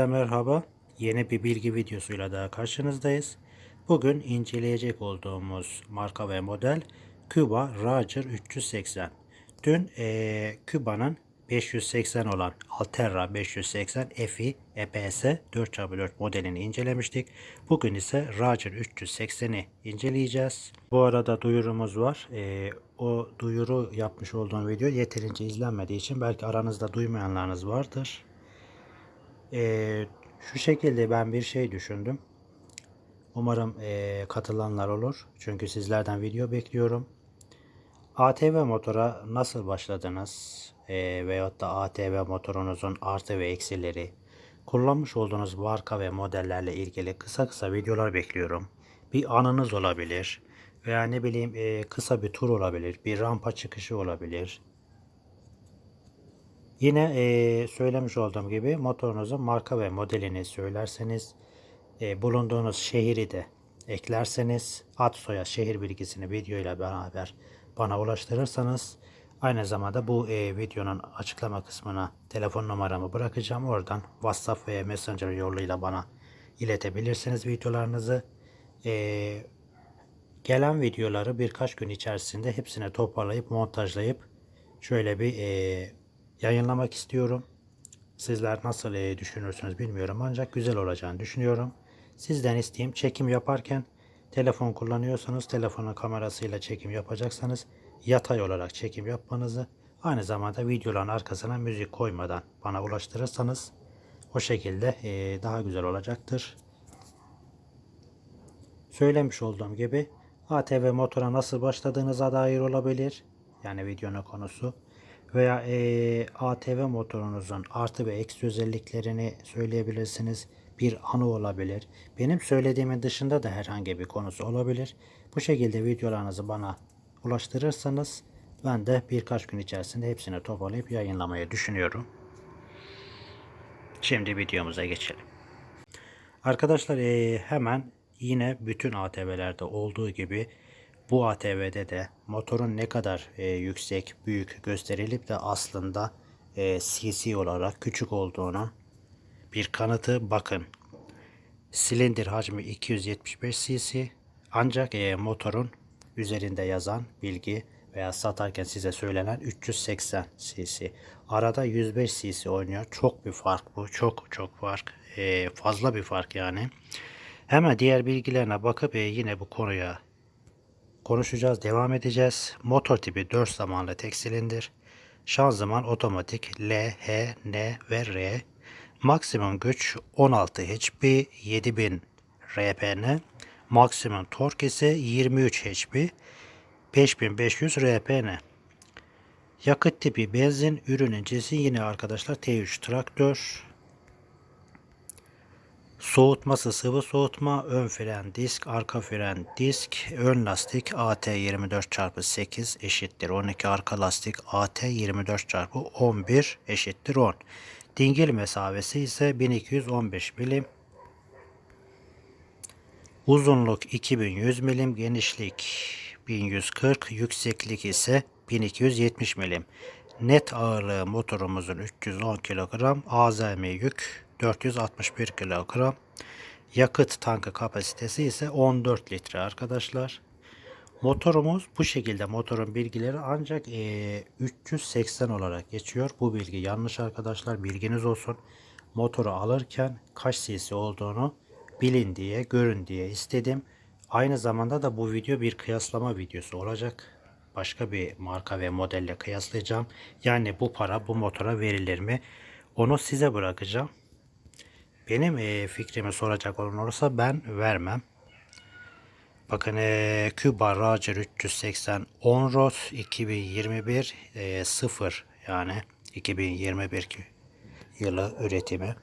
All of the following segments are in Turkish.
Hepinize merhaba. Yeni bir bilgi videosuyla daha karşınızdayız. Bugün inceleyecek olduğumuz marka ve model Cuba Roger 380. Dün Cuba'nın 580 olan Alterra 580 FI EPS 4x4 modelini incelemiştik. Bugün ise Roger 380'i inceleyeceğiz. Bu arada duyurumuz var. Eee, o duyuru yapmış olduğum video yeterince izlenmediği için belki aranızda duymayanlarınız vardır. Ee, şu şekilde ben bir şey düşündüm. Umarım ee, katılanlar olur. Çünkü sizlerden video bekliyorum. ATV motora nasıl başladınız? Ee, veyahut da ATV motorunuzun artı ve eksileri, kullanmış olduğunuz marka ve modellerle ilgili kısa kısa videolar bekliyorum. Bir anınız olabilir veya ne bileyim ee, kısa bir tur olabilir, bir rampa çıkışı olabilir. Yine eee, söylemiş olduğum gibi motorunuzun marka ve modelini söylerseniz eee, bulunduğunuz şehri de eklerseniz ad soyad şehir bilgisini video ile beraber bana ulaştırırsanız aynı zamanda bu eee, videonun açıklama kısmına telefon numaramı bırakacağım. Oradan WhatsApp ve Messenger yoluyla bana iletebilirsiniz videolarınızı. Eee, gelen videoları birkaç gün içerisinde hepsini toparlayıp montajlayıp şöyle bir eee, yayınlamak istiyorum. Sizler nasıl eee, düşünürsünüz bilmiyorum ancak güzel olacağını düşünüyorum. Sizden isteğim çekim yaparken telefon kullanıyorsanız telefonun kamerasıyla çekim yapacaksanız yatay olarak çekim yapmanızı aynı zamanda videoların arkasına müzik koymadan bana ulaştırırsanız o şekilde eee, daha güzel olacaktır. Söylemiş olduğum gibi ATV motora nasıl başladığınıza dair olabilir. Yani videonun konusu. Veya eee, ATV motorunuzun artı ve eksi özelliklerini söyleyebilirsiniz. Bir anı olabilir. Benim söylediğimin dışında da herhangi bir konusu olabilir. Bu şekilde videolarınızı bana ulaştırırsanız ben de birkaç gün içerisinde hepsini toparlayıp yayınlamayı düşünüyorum. Şimdi videomuza geçelim. Arkadaşlar eee, hemen yine bütün ATV'lerde olduğu gibi bu ATV'de de motorun ne kadar eee, yüksek, büyük gösterilip de aslında eee, CC olarak küçük olduğunu bir kanıtı bakın. Silindir hacmi 275 cc ancak eee, motorun üzerinde yazan bilgi veya satarken size söylenen 380 cc. Arada 105 cc oynuyor. Çok bir fark bu. Çok çok fark. Eee, fazla bir fark yani. Hemen diğer bilgilerine bakıp eee, yine bu konuya konuşacağız, devam edeceğiz. Motor tipi 4 zamanlı tek silindir. Şanzıman otomatik L, H, N ve R. Maksimum güç 16 HP, 7000 RPN. Maksimum tork ise 23 HP, 5500 RPN. Yakıt tipi benzin, ürünün cinsi yine arkadaşlar T3 traktör. Soğutması sıvı soğutma, ön fren disk, arka fren disk, ön lastik AT 24x8 eşittir 12, arka lastik AT 24x11 eşittir 10. Dingil mesafesi ise 1215 milim. Uzunluk 2100 milim, genişlik 1140, yükseklik ise 1270 milim. Net ağırlığı motorumuzun 310 kilogram, azami yük 461 kilogram. Yakıt tankı kapasitesi ise 14 litre arkadaşlar. Motorumuz bu şekilde motorun bilgileri ancak eee, 380 olarak geçiyor. Bu bilgi yanlış arkadaşlar bilginiz olsun. Motoru alırken kaç cc olduğunu bilin diye görün diye istedim. Aynı zamanda da bu video bir kıyaslama videosu olacak. Başka bir marka ve modelle kıyaslayacağım. Yani bu para bu motora verilir mi? Onu size bırakacağım. Benim eee, fikrimi soracak olan olursa ben vermem. Bakın eee Cuba Roger 380 On-Road 2021 eee, 0 yani 2021 ki- yılı üretimi.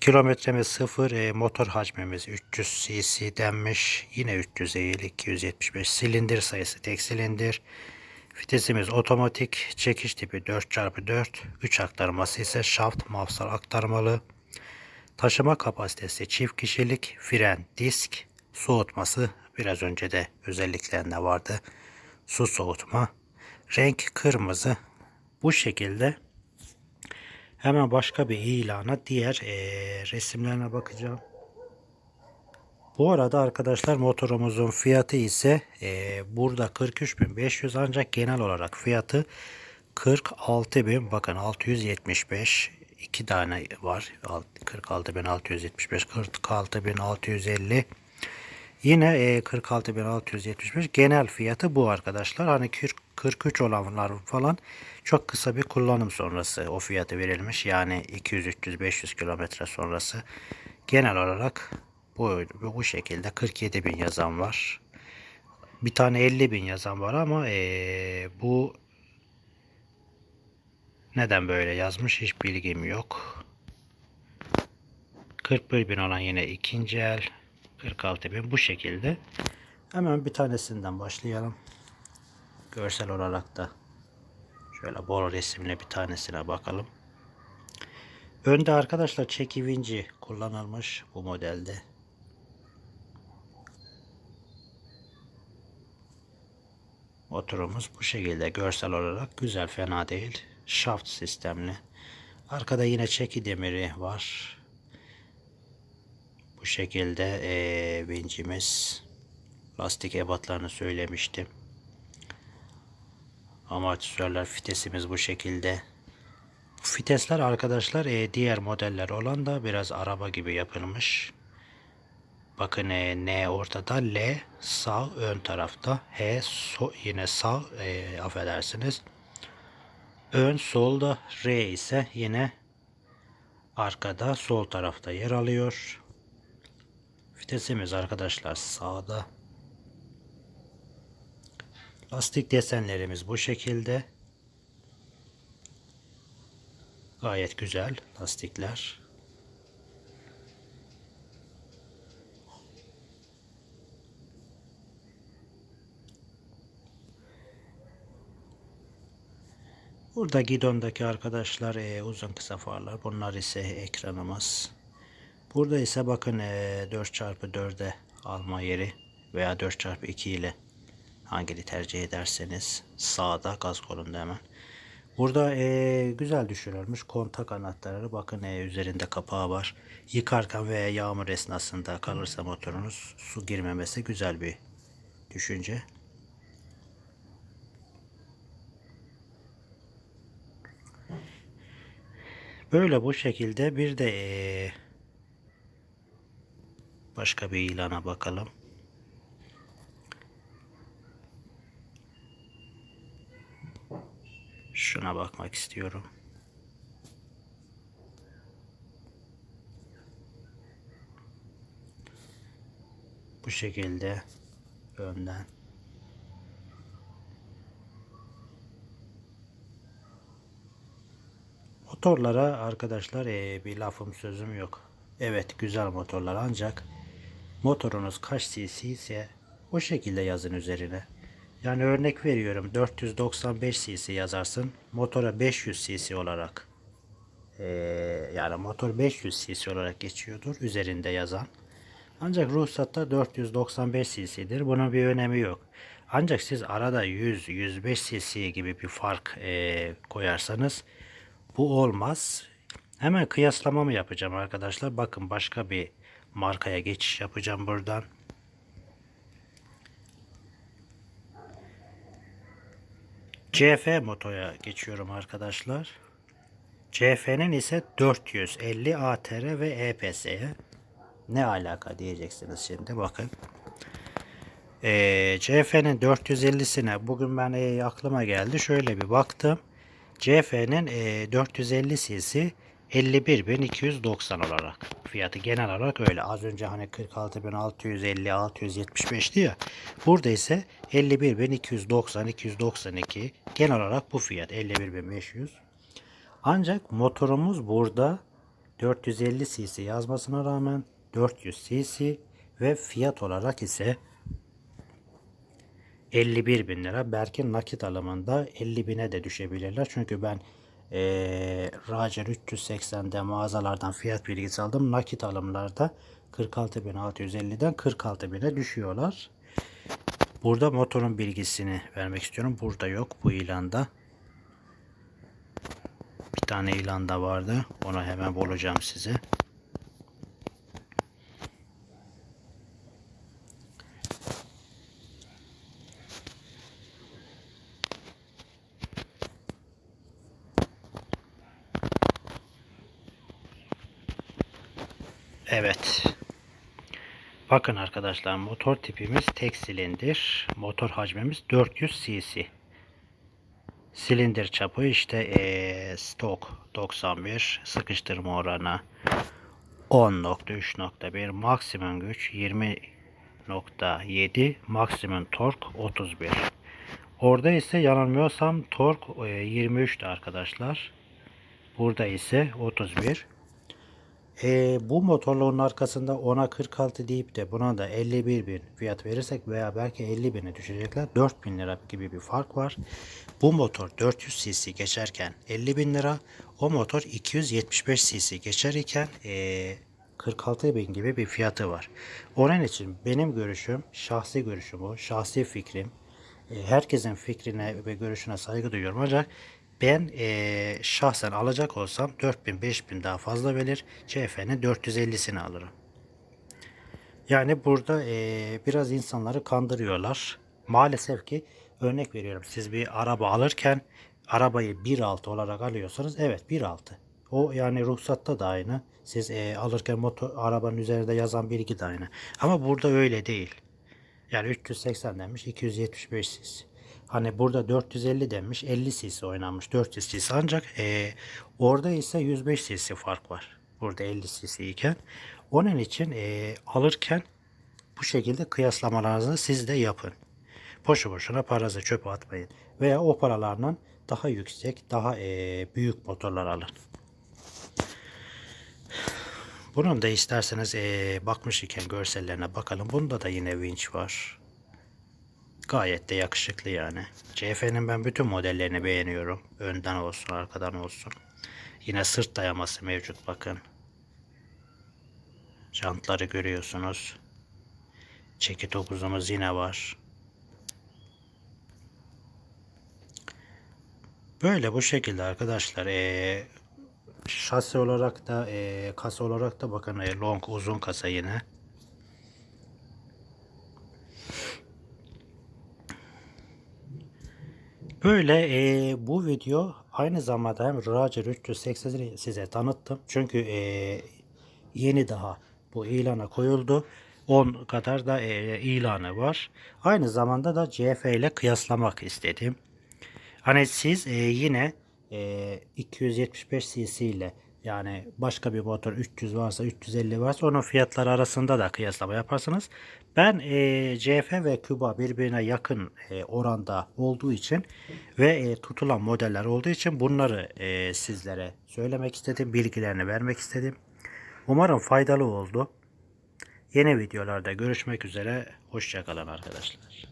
Kilometremiz 0, eee, motor hacmimiz 300 cc denmiş. Yine 300 değil 275 silindir sayısı tek silindir. Vitesimiz otomatik, çekiş tipi 4x4, 3 aktarması ise şaft mafsal aktarmalı. Taşıma kapasitesi çift kişilik, fren, disk, soğutması biraz önce de özelliklerinde vardı. Su soğutma, renk kırmızı. Bu şekilde Hemen başka bir ilana diğer eee, resimlerine bakacağım. Bu arada arkadaşlar motorumuzun fiyatı ise eee, burada 43.500 ancak genel olarak fiyatı 46.000 bakın 675 iki tane var 46.675 46.650 Yine e, 46.675 genel fiyatı bu arkadaşlar. Hani 40 43 olanlar falan çok kısa bir kullanım sonrası o fiyatı verilmiş. Yani 200 300 500 kilometre sonrası. Genel olarak bu bu, şekilde 47.000 yazan var. Bir tane 50.000 yazan var ama e, bu neden böyle yazmış hiç bilgim yok. 41.000 olan yine ikinci el. 46 bin bu şekilde. Hemen bir tanesinden başlayalım. Görsel olarak da şöyle bol resimli bir tanesine bakalım. Önde arkadaşlar çeki vinci kullanılmış bu modelde. Motorumuz bu şekilde görsel olarak güzel fena değil. Shaft sistemli. Arkada yine çeki demiri var. Bu şekilde ee, vincimiz lastik ebatlarını söylemiştim. Amortisörler fitesimiz bu şekilde. Fitesler arkadaşlar ee, diğer modeller olan da biraz araba gibi yapılmış. Bakın ee, N ortada L sağ ön tarafta H so, yine sağ ee, affedersiniz. Ön solda R ise yine arkada sol tarafta yer alıyor. Vitesimiz arkadaşlar sağda. Lastik desenlerimiz bu şekilde. Gayet güzel lastikler. Burada gidondaki arkadaşlar e, uzun kısa farlar. Bunlar ise ekranımız. Burada ise bakın e, 4x4'e alma yeri veya 4x2 ile hangini tercih ederseniz sağda gaz kolunda hemen. Burada e, güzel düşürülmüş kontak anahtarları bakın e, üzerinde kapağı var. Yıkarken veya yağmur esnasında kalırsa motorunuz su girmemesi güzel bir düşünce. Böyle bu şekilde bir de Başka bir ilana bakalım. Şuna bakmak istiyorum. Bu şekilde önden Motorlara arkadaşlar ee, bir lafım sözüm yok. Evet güzel motorlar ancak motorunuz kaç cc ise o şekilde yazın üzerine. Yani örnek veriyorum 495 cc yazarsın. Motora 500 cc olarak ee, yani motor 500 cc olarak geçiyordur üzerinde yazan. Ancak ruhsatta 495 cc'dir. Bunun bir önemi yok. Ancak siz arada 100-105 cc gibi bir fark e, koyarsanız bu olmaz. Hemen kıyaslamamı yapacağım arkadaşlar. Bakın başka bir markaya geçiş yapacağım buradan. CF motoya geçiyorum arkadaşlar. CF'nin ise 450 ATR ve EPS'ye ne alaka diyeceksiniz şimdi bakın. Ee, CF'nin 450'sine bugün ben e, aklıma geldi. Şöyle bir baktım. CF'nin e, 450 cc 51.290 olarak fiyatı genel olarak öyle. Az önce hani 46.650 675'ti ya. Burada ise 51.290 292 genel olarak bu fiyat 51.500. Ancak motorumuz burada 450 cc yazmasına rağmen 400 cc ve fiyat olarak ise 51 bin lira. Belki nakit alımında 50 bine de düşebilirler. Çünkü ben e, Racer 380'de mağazalardan fiyat bilgisi aldım. Nakit alımlarda 46.650'den 46.000'e düşüyorlar. Burada motorun bilgisini vermek istiyorum. Burada yok bu ilanda. Bir tane ilan da vardı. Onu hemen bulacağım size. Evet. Bakın arkadaşlar motor tipimiz tek silindir. Motor hacmimiz 400 cc. Silindir çapı işte eee, stok 91 sıkıştırma oranı 10.3.1 maksimum güç 20.7 maksimum tork 31. Orada ise yanılmıyorsam tork eee, 23'tü arkadaşlar. Burada ise 31. Ee, bu motorluğun arkasında 10'a 46 deyip de buna da 51 bin fiyat verirsek veya belki 50 bine düşecekler. 4 bin lira gibi bir fark var. Bu motor 400 cc geçerken 50 bin lira. O motor 275 cc geçerken ee, 46 bin gibi bir fiyatı var. Onun için benim görüşüm, şahsi görüşüm o, şahsi fikrim. E, herkesin fikrine ve görüşüne saygı duyuyorum ancak ben e, şahsen alacak olsam 4000 5000 daha fazla verir. CF'nin 450'sini alırım. Yani burada e, biraz insanları kandırıyorlar. Maalesef ki örnek veriyorum siz bir araba alırken arabayı 1.6 olarak alıyorsanız evet 1.6. O yani ruhsatta da aynı. Siz e, alırken motor arabanın üzerinde yazan bilgi de aynı. Ama burada öyle değil. Yani 380 denmiş 275 cc. Hani burada 450 denmiş 50 cc oynanmış 400 cc ancak e, orada ise 105 cc fark var. Burada 50 cc iken. Onun için e, alırken bu şekilde kıyaslamalarınızı siz de yapın. Boşu boşuna paranızı çöpe atmayın. Veya o paralarla daha yüksek, daha e, büyük motorlar alın. Bunun da isterseniz e, bakmış iken görsellerine bakalım. Bunda da yine winch var. Gayet de yakışıklı yani. CF'nin ben bütün modellerini beğeniyorum. Önden olsun, arkadan olsun. Yine sırt dayaması mevcut bakın. Jantları görüyorsunuz. Çeki topuzumuz yine var. Böyle bu şekilde arkadaşlar. Ee, şasi olarak da e, kasa olarak da bakın e, long uzun kasa yine. Böyle e, bu video aynı zamanda hem Roger 380'i size tanıttım. Çünkü e, yeni daha bu ilana koyuldu. 10 kadar da e, ilanı var. Aynı zamanda da CF ile kıyaslamak istedim. Hani siz e, yine e, 275 cc ile yani başka bir motor 300 varsa 350 varsa onun fiyatları arasında da kıyaslama yaparsınız. Ben e, CF ve Cuba birbirine yakın e, oranda olduğu için ve e, tutulan modeller olduğu için bunları e, sizlere söylemek istedim. Bilgilerini vermek istedim. Umarım faydalı oldu. Yeni videolarda görüşmek üzere. Hoşçakalın arkadaşlar.